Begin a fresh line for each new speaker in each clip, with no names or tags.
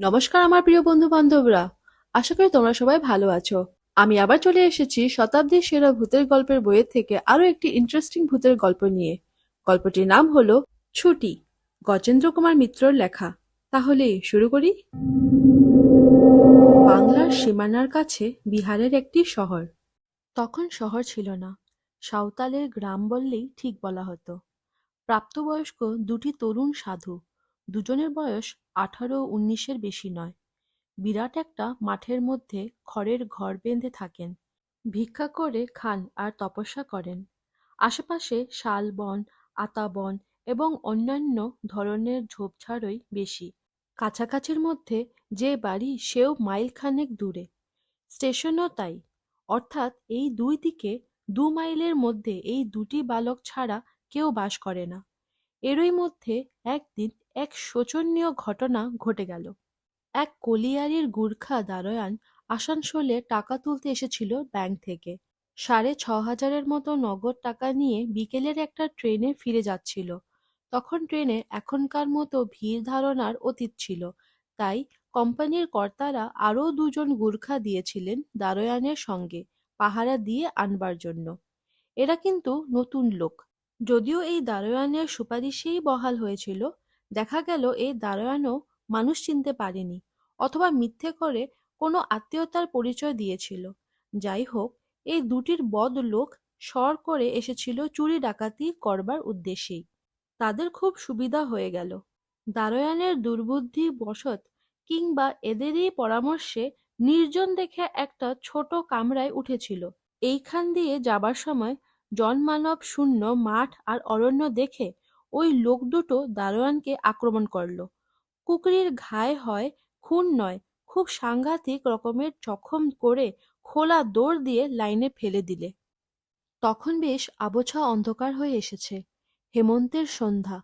নমস্কার আমার প্রিয় বন্ধু বান্ধবরা আশা করি তোমরা সবাই ভালো আছো। আমি আবার চলে এসেছি শতাব্দীর সেরা ভূতের গল্পের বইয়ের থেকে আরও একটি ইন্টারেস্টিং ভূতের গল্প নিয়ে। গল্পটির নাম হলো ছুটি গজেন্দ্র কুমার মিত্রর লেখা। তাহলে শুরু করি। বাংলার সীমানার কাছে বিহারের একটি শহর। তখন শহর ছিল না। সাঁওতালের গ্রাম বললেই ঠিক বলা হতো। প্রাপ্তবয়স্ক দুটি তরুণ সাধু। দুজনের বয়স আঠারো উনিশের বেশি নয়। বিরাট একটা মাঠের মধ্যে খড়ের ঘর বেঁধে থাকেন। ভিক্ষা করে খান আর তপস্যা করেন। আশেপাশে শাল, বন, আতা বন এবং অন্যান্য ধরনের ঝোপঝাড়ই বেশি। কাছাকাছির মধ্যে যে বাড়ি সেও মাইলখানেক দূরে। স্টেশনও তাই। অর্থাৎ এই দুই দিকে দু মাইলের মধ্যে এই দুটি বালক ছাড়া কেউ বাস করে না। এরই মধ্যে একদিন এক শোচনীয় ঘটনা ঘটে গেল। এক কলিয়ারির গুর্খা দারোয়ান আসানসোলে টাকা তুলতে এসেছিল ব্যাংক থেকে। সাড়ে ছ হাজারের মতো নগদ টাকা নিয়ে বিকেলের একটা ট্রেনে ফিরে যাচ্ছিল। তখন ট্রেনে এখনকার মতো ভিড় ধারণার অতীত ছিল। তাই কোম্পানির কর্তারা আরও দুজন গুর্খা দিয়েছিলেন দারোয়ানের সঙ্গে পাহারা দিয়ে আনবার জন্য। এরা কিন্তু নতুন লোক। যদিও এই দারোয়ানের সুপারিশেই বহাল হয়েছিল দেখা গেল এই দারোয়ানও মানুষ চিনতে পারেনি অথবা মিথ্যে করে কোনো আত্মীয়তার পরিচয় দিয়েছিল। যাই হোক এই দুটির বদ লোক সর করে এসেছিল চুরি ডাকাতি করবার উদ্দেশ্যেই। তাদের খুব সুবিধা হয়ে গেল। দারোয়ানের দুর্বুদ্ধি বশত কিংবা এদেরই পরামর্শে নির্জন দেখে একটা ছোট কামরায় উঠেছিল। এইখান দিয়ে যাবার সময় জনমানব শূন্য মাঠ আর অরণ্য দেখে ওই লোক দুটো দারোয়ানকে আক্রমণ করল। কুকরির ঘায়ে হয়, খুন নয়, খুব সাংঘাতিক রকমের জখম করে খোলা দৌড় দিয়ে লাইনে ফেলে দিলে। তখন বেশ আবছা অন্ধকার হয়ে এসেছে। হেমন্তের সন্ধ্যা।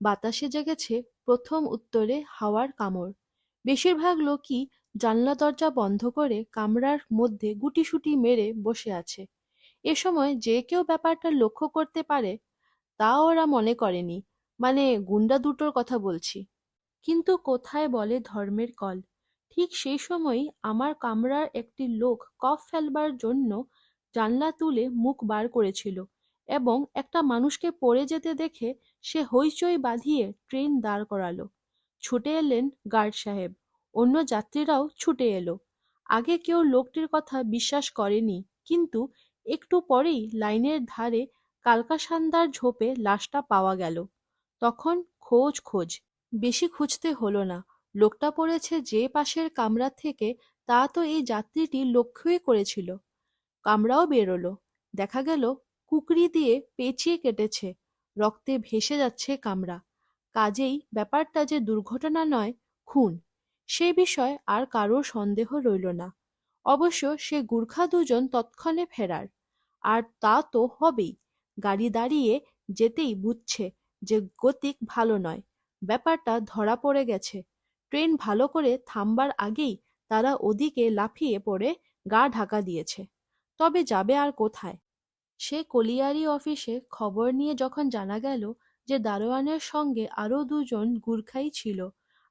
বাতাসে জেগেছে প্রথম উত্তরে হাওয়ার কামড়। বেশিরভাগ লোকই জানলা দরজা বন্ধ করে কামরার মধ্যে গুটিসুটি মেরে বসে আছে। এ সময় যে কেউ ব্যাপারটা লক্ষ্য করতে পারে তা ওরা মনে করেনি। মানে গুন্ডা দুটোর কথা বলছি। কিন্তু কোথায় বলে ধর্মের কল? ঠিক সেই সময়ই আমার কামরার একটি লোক কফ ফেলবার জন্য জানলা তুলে মুখ বার করেছিল এবং একটা মানুষকে পড়ে যেতে দেখে সে হইচই বাঁধিয়ে ট্রেন দাঁড় করালো। ছুটে এলেন গার্ড সাহেব। অন্য যাত্রীরাও ছুটে এলো। আগে কেউ লোকটির কথা বিশ্বাস করেনি, কিন্তু একটু পরেই লাইনের ধারে কালকাসান্দার ঝোপে লাশটা পাওয়া গেল। তখন খোঁজ খোঁজ। বেশি খুঁজতে হলো না। লোকটা পড়েছে যে পাশের কামরা থেকে, তা তো এই যাত্রীটি লক্ষ্যই করেছিল। কামরাও বেরোলো। দেখা গেল, কুকরি দিয়ে পেঁচিয়ে কেটেছে। রক্তে ভেসে যাচ্ছে কামরা। কাজেই ব্যাপারটা যে দুর্ঘটনা নয়, খুন। সে বিষয় আর কারোর সন্দেহ রইল না। অবশ্য সে গুর্খা দুজন তৎক্ষণে ফেরার। আর তা তো হবেই। গাড়ি দাঁড়িয়ে যেতেই বুঝছে যে গতিক ভালো নয়। ব্যাপারটা ধরা পড়ে গেছে। ট্রেন ভালো করে থামবার আগেই তারা ওদিকে লাফিয়ে পড়ে, গা ঢাকা দিয়েছে। তবে যাবে আর কোথায়? সে কলিয়ারি অফিসে খবর নিয়ে যখন জানা গেল যে দারোয়ানের সঙ্গে আরও দুজন গুর্খাই ছিল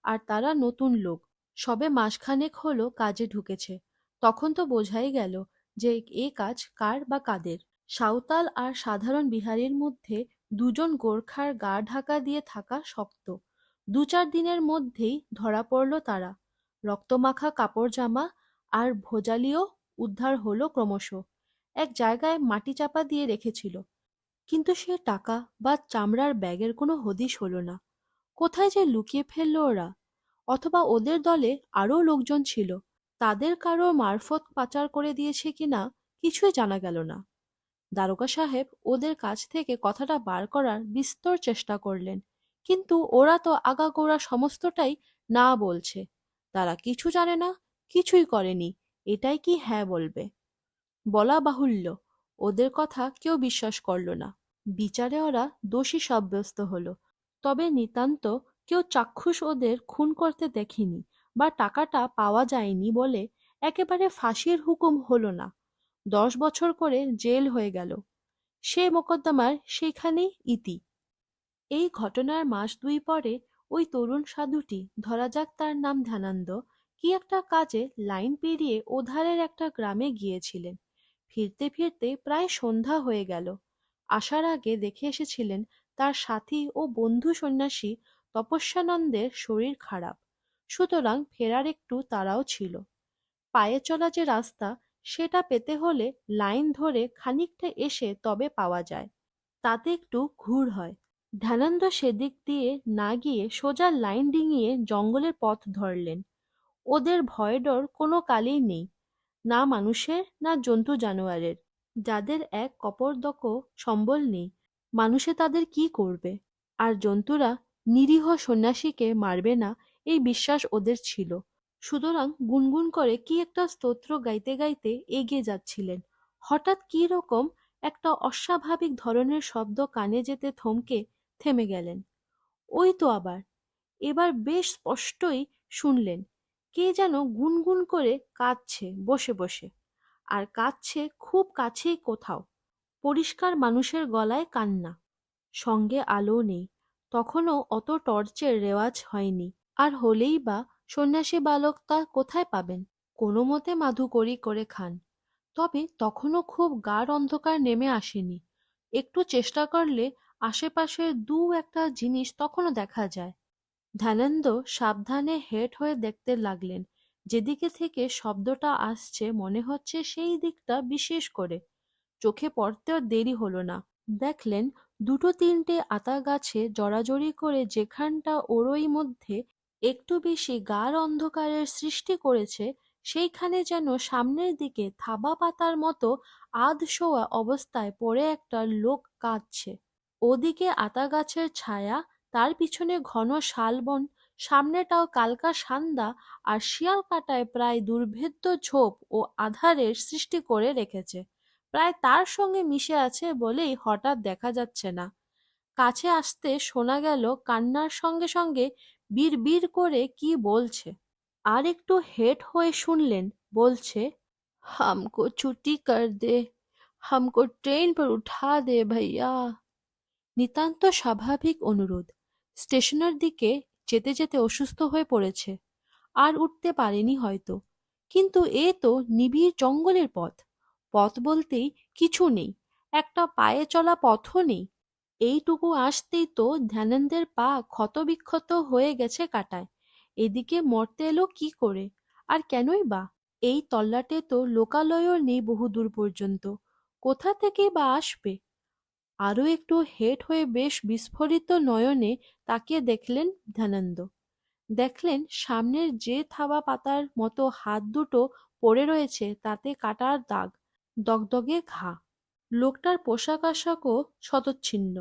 আর তারা নতুন লোক, সবে মাসখানেক হলো কাজে ঢুকেছে। তখন তো বোঝাই গেল যে এ কাজ কার বা কাদের। সাঁওতাল আর সাধারণ বিহারীর মধ্যে দুজন গোর্খার গা ঢাকা দিয়ে থাকা শক্ত। দু চার দিনের মধ্যেই ধরা পড়ল তারা। রক্তমাখা কাপড় জামা আর ভোজালিও উদ্ধার হলো ক্রমশ। এক জায়গায় মাটি চাপা দিয়ে রেখেছিল। কিন্তু সে টাকা বা চামড়ার ব্যাগের কোনো হদিশ হলো না। কোথায় যে লুকিয়ে ফেলল ওরা? অথবা ওদের দলে আরও লোকজন ছিল? তাদের কারও মারফত পাচার করে দিয়েছে কিনা কিছুই জানা গেল না। দারোগা সাহেব ওদের কাছ থেকে কথাটা বার করার বিস্তর চেষ্টা করলেন, কিন্তু ওরা তো আগাগোড়া সমস্তটাই না বলছে। তারা কিছু জানে না, কিছুই করেনি, এটাই কি হ্যাঁ বলবে? বলা বাহুল্য, ওদের কথা কেউ বিশ্বাস করল না। বিচারে ওরা দোষী সাব্যস্ত হলো, তবে নিতান্ত কেউ চাক্ষুষ ওদের খুন করতে দেখেনি বা টাকাটা পাওয়া যায়নি বলে একেবারে ফাঁসির হুকুম হলো না। দশ বছর করে জেল হয়ে গেল। সে মোকদ্দমার সেখানেই ইতি। এই ঘটনার মাস দুই পরে ওই তরুণ সাধুটি, ধরা যাক তার নাম ধ্যানান্দ কি একটা কাজে লাইন পেরিয়ে ওধারের একটা গ্রামে গিয়েছিলেন। ফিরতে ফিরতে প্রায় সন্ধ্যা হয়ে গেল। আসার আগে দেখে এসেছিলেন তার সাথী ও বন্ধু সন্ন্যাসী তপস্যানন্দের শরীর খারাপ। সুতরাং ফেরার একটু তারাও ছিল। পায়ে চলা যে রাস্তা সেটা পেতে হলে লাইন ধরে খানিকটা এসে তবে পাওয়া যায়। তাতে একটু ঘুর হয়। ধ্যানান্দ সেদিক দিয়ে না গিয়ে সোজা লাইন ডিঙিয়ে জঙ্গলের পথ ধরলেন। ওদের ভয় ডর কোনো কালেই নেই, না মানুষের, না জন্তু জানোয়ারের। যাদের এক কপরদক সম্বল নেই, মানুষে তাদের কি করবে? আর জন্তুরা নিরীহ সন্ন্যাসীকে মারবে না, এই বিশ্বাস ওদের ছিল। সুতরাং গুনগুন করে কি একটা স্তোত্র গাইতে গাইতে এগিয়ে যাচ্ছিলেন। হঠাৎ কি রকম একটা অস্বাভাবিক ধরনের শব্দ কানে যেতে থমকে থেমে গেলেন। ওই তো আবার। এবার বেশ স্পষ্টই শুনলেন, কে যেন গুনগুন করে কাঁদছে বসে বসে। আর কাঁদছে খুব কাছেই কোথাও, পরিষ্কার মানুষের গলায় কান্না। সঙ্গে আলো নেই, তখনও অত টর্চের রেওয়াজ হয়নি। আর হলেই বা সন্ন্যাসী বালক তা কোথায় পাবেন? কোনো মতে মাধুকরি করে খান। তবে তখনও খুব গাঢ় অন্ধকার নেমে আসেনি। একটু চেষ্টা করলে আশেপাশে দু একটা জিনিস তখনও দেখা যায়। ধ্যানেন্দ্র সাবধানে হেট হয়ে দেখতে লাগলেন। যেদিকে থেকে শব্দটা আসছে মনে হচ্ছে সেই দিকটা বিশেষ করে। চোখে পড়তেও দেরি হলো না। দেখলেন দুটো তিনটে আতা গাছে জড়াজড়ি করে যেখানটা ওরই মধ্যে একটু বেশি গাঢ় অন্ধকারের সৃষ্টি করেছে, সেইখানে যেন সামনের দিকে থাবা পাতার মতো আধশোয়া অবস্থায় পড়ে একটা লোক কাঁদছে। ওদিকে আতা গাছের ছায়া, তার পিছনে ঘন শালবন, সামনেটাও কালকা সান্দা আর শিয়াল কাটায় প্রায় দুর্ভেদ্য ঝোপ ও আধারের সৃষ্টি করে রেখেছে। প্রায় তার সঙ্গে মিশে আছে বলেই হঠাৎ দেখা যাচ্ছে না। কাছে আসতে শোনা গেল কান্নার সঙ্গে সঙ্গে বীর করে কি বলছে? আর একটু হেট হয়ে শুনলেন, বলছে, হামকো ছুটি কর দে, হামকো ট্রেন পর উঠা দে ভাইয়া। নিতান্ত স্বাভাবিক অনুরোধ। স্টেশনের দিকে যেতে যেতে অসুস্থ হয়ে পড়েছে। আর উঠতে পারেনি হয়তো। কিন্তু এ তো নিবিড় জঙ্গলের পথ। পথ বলতেই কিছু নেই। একটা পায়ে চলা পথও নেই। এইটুকু আসতেই তো ধ্যানেন্দ্রের পা ক্ষতবিক্ষত হয়ে গেছে কাটায়। এদিকে মরতে এলো কি করে? আর কেনই বা? এই তল্লাটে তো লোকালয়ও নেই বহুদূর পর্যন্ত। কোথা থেকে বা আসবে? আরও একটু হেট হয়ে বেশ বিস্ফোরিত নয়নে তাকিয়ে দেখলেন ধ্যানন্দ। দেখলেন সামনের যে থাবা পাতার মতো হাত দুটো পড়ে রয়েছে তাতে কাটার দাগ, দগদগে ঘা। লোকটার পোশাক আশাকও শতচ্ছিন্ন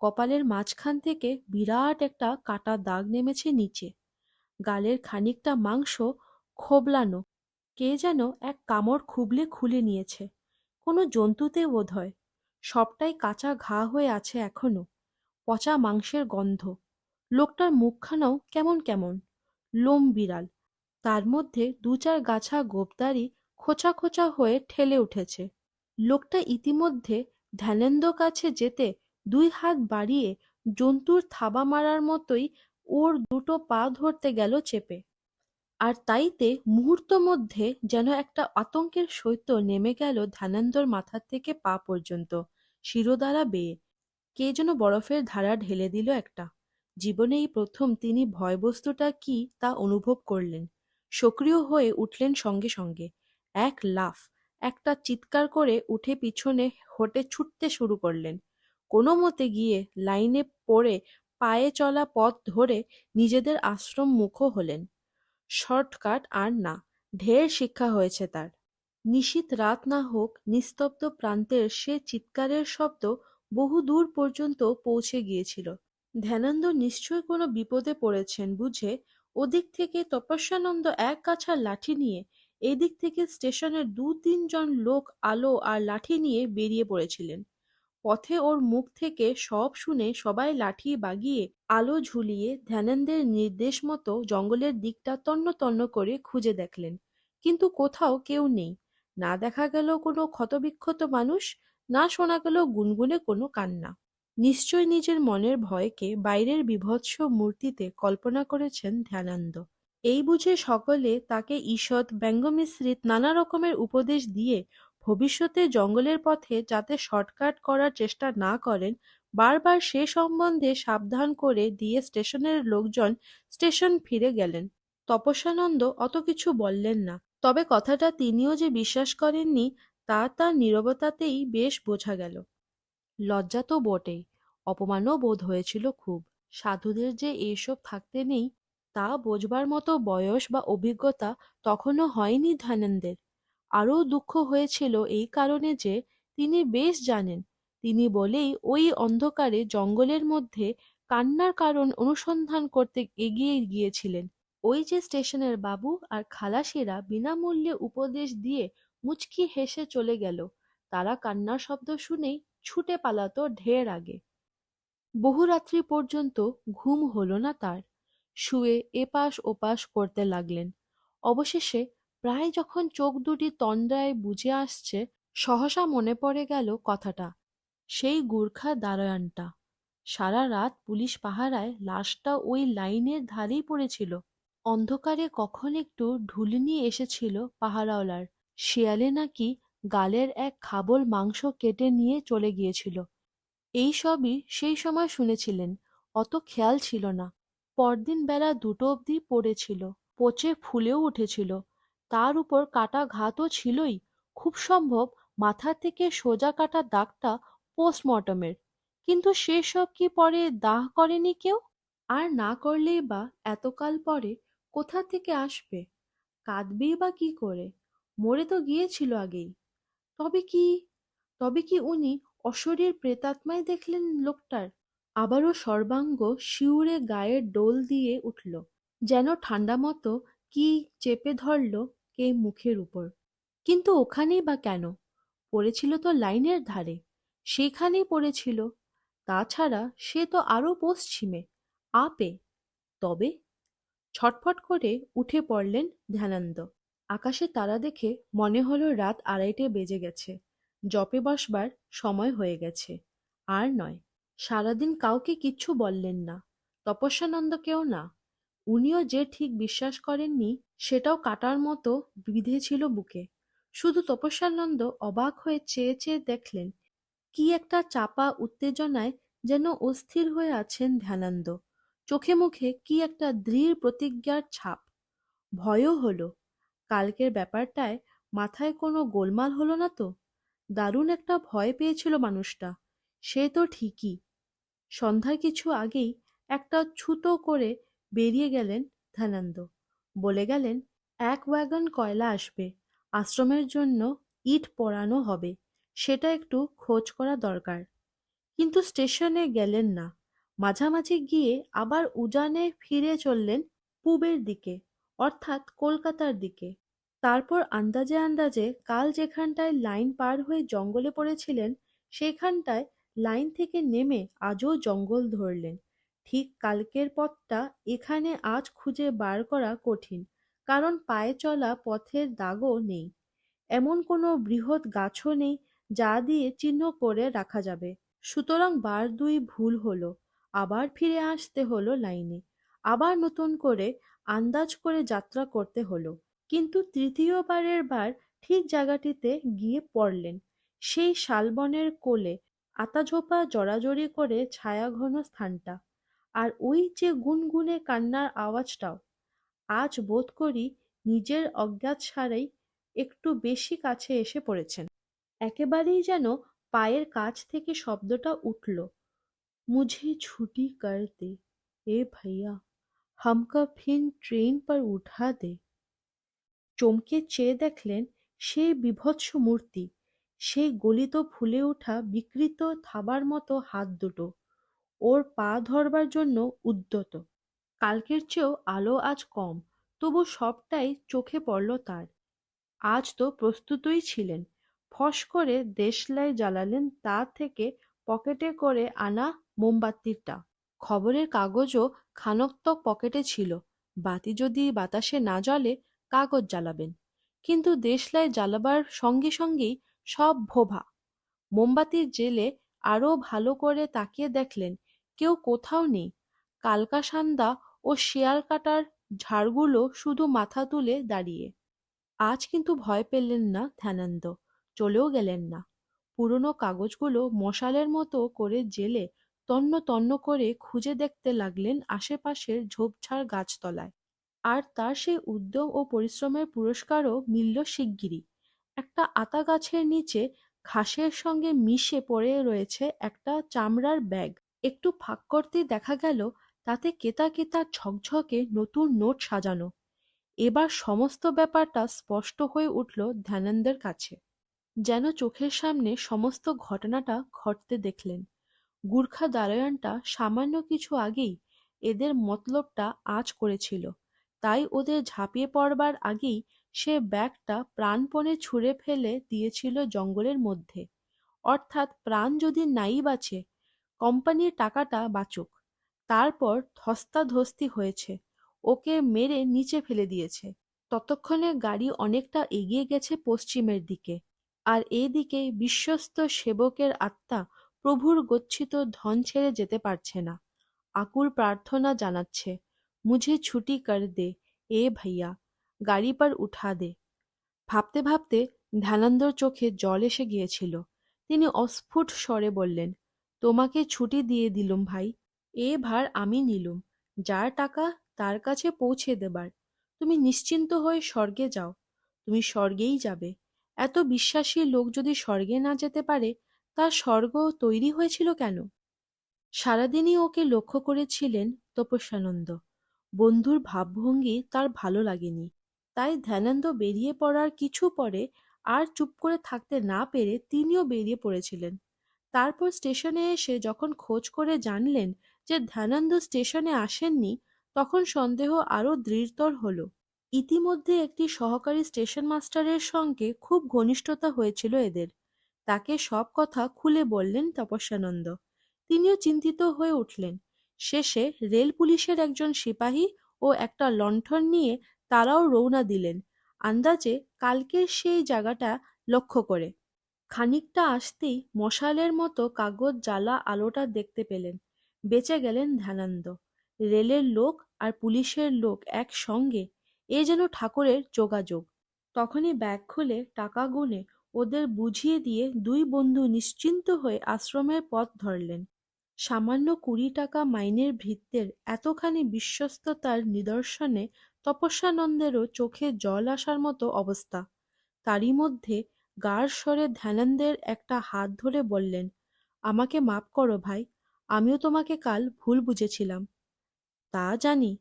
কপালের মাঝখান থেকে বিরাট একটা কাটা দাগ নেমেছে নিচে। গালের খানিকটা মাংস খোবলানো, কে যেন এক কামড় খুবলে খুলে নিয়েছে। কোনো জন্তুতে বোধ হয়। সবটাই কাঁচা ঘা হয়ে আছে এখনও। পচা মাংসের গন্ধ। লোকটার মুখখানাও কেমন কেমন। লোম বিড়াল। তার মধ্যে দু চার গাছা গোপদারি খোঁচা খোঁচা হয়ে ঠেলে উঠেছে। লোকটা ইতিমধ্যে ধ্যানেন্দ্র কাছে যেতে দুই হাত বাড়িয়ে জন্তুর থাবা মারার মতোই ওর দুটো পা ধরতে গেল চেপে। আর তাইতে মুহূর্ত মধ্যে যেন একটা আতঙ্কের সৈত্য নেমে গেল ধ্যানেন্দ্রর মাথার থেকে পা পর্যন্ত শিরোদ্বারা বেয়ে। কে যেন বরফের ধারা ঢেলে দিল একটা। জীবনে এই প্রথম তিনি ভয়বস্তুটা কি তা অনুভব করলেন। সক্রিয় হয়ে উঠলেন সঙ্গে সঙ্গে। এক লাফ একটা চিৎকার করে উঠে পিছনে হটে ছুটতে শুরু করলেন। কোনো মতে গিয়ে লাইনে পড়ে পায়ে চলা পথ ধরে নিজেদের আশ্রম মুখ হলেন। শর্টকাট আর না, ঢের শিক্ষা হয়েছে তার। নিশীত রাত না হোক, নিস্তব্ধ প্রান্তের সে চিৎকারের শব্দ বহু দূর পর্যন্ত পৌঁছে গিয়েছিল। ধ্যানানন্দ নিশ্চয় কোনো বিপদে পড়েছেন বুঝে ওদিক থেকে তপস্যানন্দ এক কাছার লাঠি নিয়ে এদিক থেকে স্টেশনের দু তিনজন লোক আলো আর লাঠি নিয়ে বেরিয়ে পড়েছিলেন। পথে ওর মুখ থেকে সব শুনে সবাই লাঠি বাগিয়ে আলো ঝুলিয়ে ধ্যানেন্দ্রের নির্দেশ মতো জঙ্গলের দিকটা তন্ন তন্ন করে খুঁজে দেখলেন। কিন্তু কোথাও কেউ নেই। না দেখা গেল কোনো ক্ষতবিক্ষত মানুষ, না শোনা গেল গুনগুনে কোনো কান্না। নিশ্চয় নিজের মনের ভয়কে বাইরের বীভৎস মূর্তিতে কল্পনা করেছেন ধ্যানানন্দ এই বুঝে সকলে তাকে ঈষৎ, ব্যঙ্গমিশ্রিত, নানা রকমের উপদেশ দিয়ে ভবিষ্যতে জঙ্গলের পথে যাতে শর্টকাট করার চেষ্টা না করেন, বারবার সে সম্বন্ধে সাবধান করে দিয়ে স্টেশনের লোকজন স্টেশন ফিরে গেলেন। তপস্যানন্দ অত কিছু বললেন না, তবে কথাটা তিনিও যে বিশ্বাস করেননি, তা তার নীরবতাতেই বেশ বোঝা গেল। লজ্জা তো বটেই, অপমানও বোধ হয়েছিল খুব। সাধুদের যে এইসব থাকতে নেই তা বোঝবার মতো বয়স বা অভিজ্ঞতা তখনও হয়নি ধ্যানেন্দ্রের আরও দুঃখ হয়েছিল এই কারণে যে তিনি বেশ জানেন, তিনি বলেই ওই অন্ধকারে জঙ্গলের মধ্যে কান্নার কারণ অনুসন্ধান করতে এগিয়ে গিয়েছিলেন। ওই যে স্টেশনের বাবু আর খালাসিরা বিনামূল্যে উপদেশ দিয়ে মুচকি হেসে চলে গেল। তারা কান্নার শব্দ শুনেই ছুটে পালাতো ঢের আগে। বহু রাত্রি পর্যন্ত ঘুম হলো না তার। শুয়ে এপাশ ওপাশ করতে লাগলেন। অবশেষে প্রায় যখন চোখ দুটি তন্দ্রায় বুঝে আসছে, সহসা মনে পড়ে গেল কথাটা, সেই গুর্খা দারোয়ানটা। সারা রাত পুলিশ পাহারায় লাশটা ওই লাইনের ধারেই পড়েছিল। অন্ধকারে কখন একটু ঢুলিনি এসেছিল পাহারাওয়ালার। শিয়ালে নাকি গালের এক খাবল মাংস কেটে নিয়ে চলে গিয়েছিল। এই সবই সেই সময় শুনেছিলেন, অত খেয়াল ছিল না। পরদিন বেলা দুটো অবধি পড়েছিল, পচে ফুলেও উঠেছিল। তার উপর কাটা ঘাতও ছিলই। খুব সম্ভব মাথা থেকে সোজা কাটা দাগটা পোস্টমর্টমের। কিন্তু সেসব কি পরে দাহ করেনি কেউ? আর না করলেই বা এতকাল পরে কোথা থেকে আসবে? কাঁদবেই বা কি করে? মরে তো গিয়েছিল আগেই। তবে কি তবে কি উনি অশরীর প্রেতাত্মায় দেখলেন লোকটার? আবারও সর্বাঙ্গ শিউরে গায়ের ডোল দিয়ে উঠল। যেন ঠান্ডা মতো কি চেপে ধরল কে মুখের উপর। কিন্তু ওখানেই বা কেন? পড়েছিল তো লাইনের ধারে। সেখানেই পড়েছিল। তাছাড়া সে তো আরও পশ্চিমে। আপে। তবে? ছটফট করে উঠে পড়লেন ধ্যানানন্দ। আকাশে তারা দেখে মনে হলো রাত আড়াইটে বেজে গেছে। জপে বসবার সময় হয়ে গেছে। আর নয়। সারাদিন কাউকে কিচ্ছু বললেন না তপস্যানন্দকেও না। উনিও যে ঠিক বিশ্বাস করেননি, সেটাও কাটার মতো বিঁধেছিল বুকে। শুধু তপস্যানন্দ অবাক হয়ে চেয়ে চেয়ে দেখলেন, কি একটা চাপা উত্তেজনায় যেন অস্থির হয়ে আছেন ধ্যানানন্দ। চোখে মুখে কি একটা দৃঢ় প্রতিজ্ঞার ছাপ। ভয়ও হলো, কালকের ব্যাপারটায় মাথায় কোনো গোলমাল হলো না তো? দারুণ একটা ভয় পেয়েছিল মানুষটা, সে তো ঠিকই। সন্ধ্যার কিছু আগেই একটা ছুতো করে বেরিয়ে গেলেন ধ্যানানন্দ বলে গেলেন, এক ওয়াগন কয়লা আসবে, আশ্রমের জন্য ইট পরানো হবে, সেটা একটু খোঁজ করা দরকার। কিন্তু স্টেশনে গেলেন না। মাঝামাঝি গিয়ে আবার উজানে ফিরে চললেন পূবের দিকে, অর্থাৎ কলকাতার দিকে। তারপর আন্দাজে আন্দাজে কাল যেখানটায় লাইন পার হয়ে জঙ্গলে পড়েছিলেন, সেখানটায় লাইন থেকে নেমে আজও জঙ্গল ধরলেন। ঠিক কালকের পথটা এখানে আজ খুঁজে বার করা কঠিন, কারণ পায়ে চলা পথের দাগও নেই। এমন কোনো বৃহৎ গাছও নেই যা দিয়ে চিহ্ন করে রাখা যাবে। সুতরাং বার দুই ভুল হলো, আবার ফিরে আসতে হলো লাইনে, আবার নতুন করে আন্দাজ করে যাত্রা করতে হলো। কিন্তু তৃতীয়বারের বার ঠিক জায়গাটিতে গিয়ে পড়লেন, সেই শালবনের কোলে আতাঝোপা জড়াজড়ি করে ছায়াঘন স্থানটা। আর ওই যে গুনগুনে কান্নার আওয়াজটাও, আজ বোধ করি নিজের অজ্ঞাত সারাই একটু বেশি কাছে এসে পড়েছেন। একেবারেই যেন পায়ের কাছ থেকে শব্দটা উঠল, মুঝে ছুটি কর দে, এ ভাইয়া, হামকা ফিন ট্রেন পর উঠা দে। চমকে চেয়ে দেখলেন সেই বিভৎস মূর্তি। সেই গলিত ফুলে ওঠা বিকৃত থাবার মতো হাত দুটো ওর পা ধরবার জন্য উদ্যত। কালকের চেয়েও আলো আজ কম, তবু সবটাই চোখে পড়ল তার। আজ তো প্রস্তুতই ছিলেন, ফস করে দেশলাই জ্বালালেন তা থেকে পকেটে করে আনা মোমবাতিটা। খবরের কাগজও খানক্তক পকেটে ছিল, বাতি যদি বাতাসে না জ্বলে কাগজ জ্বালাবেন। কিন্তু দেশলাই জ্বালাবার সঙ্গে সঙ্গেই সব ভোভা। মোমবাতির জেলে আরও ভালো করে তাকিয়ে দেখলেন কেউ কোথাও নেই। কালকাসান্দা ও শিয়াল কাটার ঝাড়গুলো শুধু মাথা তুলে দাঁড়িয়ে। আজ কিন্তু ভয় পেলেন না ধ্যানান্দ চলেও গেলেন না। পুরনো কাগজগুলো মশালের মতো করে জেলে তন্ন তন্ন করে খুঁজে দেখতে লাগলেন আশেপাশের ঝোপঝাড় গাছতলায়। আর তার সেই উদ্যম ও পরিশ্রমের পুরস্কারও মিলল শিগগিরই। একটা আতা গাছের নিচে ঘাসের সঙ্গে মিশে পড়ে রয়েছে একটা চামড়ার ব্যাগ। একটু ফাঁক করতেই দেখা গেল, তাতে কেতা কেতা ঝকঝকে নতুন নোট সাজানো। এবার সমস্ত ব্যাপারটা স্পষ্ট হয়ে উঠল ধ্যানেন্দ্রের কাছে। যেন চোখের সামনে সমস্ত ঘটনাটা ঘটতে দেখলেন। গুর্খা দারোয়ানটা সামান্য কিছু আগেই এদের মতলবটা আঁচ করেছিল। তাই ওদের ঝাঁপিয়ে পড়বার আগেই সে ব্যাগটা প্রাণপণে ছুঁড়ে ফেলে দিয়েছিল জঙ্গলের মধ্যে। অর্থাৎ প্রাণ যদি নাই বাঁচে কোম্পানির টাকাটা বাঁচুক। তারপর ধস্তাধস্তি হয়েছে। ওকে মেরে নিচে ফেলে দিয়েছে। ততক্ষণে গাড়ি অনেকটা এগিয়ে গেছে পশ্চিমের দিকে। আর এদিকে বিশ্বস্ত সেবকের আত্মা প্রভুর গচ্ছিত ধন ছেড়ে যেতে পারছে না। আকুল প্রার্থনা জানাচ্ছে, মুঝে ছুটি কর দে, এ ভাইয়া। গাড়ি পার উঠা দে। ভাবতে ভাবতে ধ্যানান্দর চোখে জল এসে গিয়েছিল। তিনি অস্ফুট স্বরে বললেন, তোমাকে ছুটি দিয়ে দিলুম ভাই, এ ভার আমি নিলুম। যার টাকা তার কাছে পৌঁছে দেবার। তুমি নিশ্চিন্ত হয়ে স্বর্গে যাও। তুমি স্বর্গেই যাবে। এত বিশ্বাসী লোক যদি স্বর্গে না যেতে পারে, তার স্বর্গ তৈরি হয়েছিল কেন? সারাদিনই ওকে লক্ষ্য করেছিলেন তপস্যানন্দ। বন্ধুর ভাবভঙ্গি তার ভালো লাগেনি। তাই ধ্যানানন্দ বেরিয়ে পড়ার কিছু পরে আর চুপ করে থাকতে না পেরে তিনিও বেরিয়ে পড়েছিলেন। তারপর স্টেশনে এসে যখন খোঁজ করে জানলেন যে ধ্যানানন্দ স্টেশনে আসেননি, তখন সন্দেহ আরও দৃঢ়তর হলো। ইতিমধ্যে একটি সহকারী স্টেশন মাস্টারের সঙ্গে খুব ঘনিষ্ঠতা হয়েছিল এদের। তাকে সব কথা খুলে বললেন তপস্যানন্দ। তিনিও চিন্তিত হয়ে উঠলেন। শেষে রেল পুলিশের একজন সিপাহী ও একটা লণ্ঠন নিয়ে তারাও রওনা দিলেন। আন্দাজে কালকের সেই জায়গাটা লক্ষ্য করে। খানিকটা আসতেই মশালের মতো কাগজ জ্বালা আলোটা দেখতে পেলেন। বেঁচে গেলেন ধ্যানান্দ রেলের লোক আর পুলিশের লোক একসঙ্গে এ যেন ঠাকুরের যোগাযোগ। তখনই ব্যাগ খুলে টাকা গুনে ওদের বুঝিয়ে দিয়ে দুই বন্ধু নিশ্চিন্ত হয়ে আশ্রমের পথ ধরলেন। সামান্য কুড়ি টাকা মাইনের ভৃত্যের এতখানি বিশ্বস্ততার নিদর্শনে তপস্যানন্দেরও চোখে জল আসার মতো অবস্থা। তারই মধ্যে গাঢ় স্বরে ধ্যানান্দের একটা হাত ধরে বললেন, আমাকে মাপ করো ভাই, আমিও তোমাকে কাল ভুল বুঝেছিলাম। তা জানি,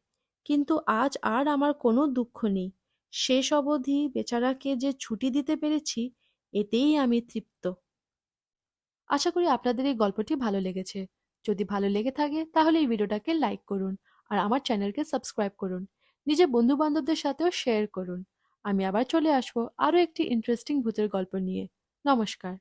কিন্তু আজ আর আমার কোনো দুঃখ নেই। শেষ অবধি বেচারাকে যে ছুটি দিতে পেরেছি, এতেই আমি তৃপ্ত। আশা করি আপনাদের এই গল্পটি ভালো লেগেছে। যদি ভালো লেগে থাকে, তাহলে এই ভিডিওটাকে লাইক করুন আর আমার চ্যানেলকে সাবস্ক্রাইব করুন। নিজের বন্ধু বান্ধবদের সাথেও শেয়ার করুন। আমি আবার চলে আসব আরও একটি ইন্টারেস্টিং ভূতের গল্প নিয়ে। নমস্কার।